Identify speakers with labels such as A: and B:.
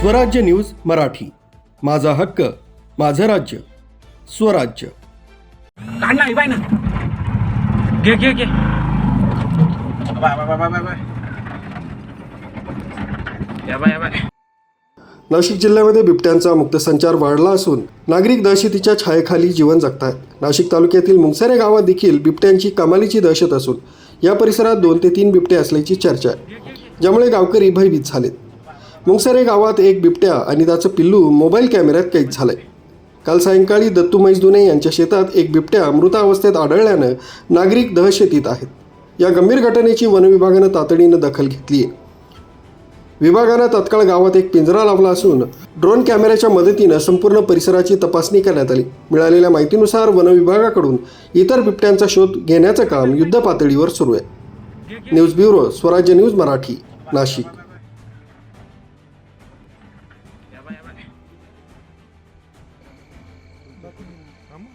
A: स्वराज्य न्यूज मराठी. माझा हक्क माझं राज्य. स्वराज्य.
B: बाय ना घे घे घे. Bye bye bye bye bye. या बाय या बाय.
A: नाशिक जिल्ह्यामध्ये बिबट्यांचा मुक्त संचार वाढला असून नागरिक दहशतीच्या छायेखाली जीवन जगतात नाशिक तालुक्यातील मुंगसरे गावात देखील बिबट्यांची कमालीची दहशत असून या परिसरात दोन ते तीन बिबटे असल्याची चर्चा आहे ज्यामुळे गावकरी भयभीत झालेत. मुंगसरे गावात एक बिबट्या आणि त्याचं पिल्लू मोबाईल कॅमेऱ्यात कैद झालंय. काल सायंकाळी दत्तू मैजदुने यांच्या शेतात एक बिबट्या मृतावस्थेत आढळल्यानं नागरिक दहशतीत आहेत. या गंभीर घटनेची वनविभागानं तातडीनं दखल घेतली आहे विभागानं तत्काळ गावात एक पिंजरा लावला असून ड्रोन कॅमेऱ्याच्या मदतीनं संपूर्ण परिसराची तपासणी करण्यात आली. मिळालेल्या माहितीनुसार वनविभागाकडून इतर बिबट्यांचा शोध घेण्याचं काम युद्ध पातळीवर सुरू आहे. News bureau Swarajya news Marathi Nashik.
B: Tamam.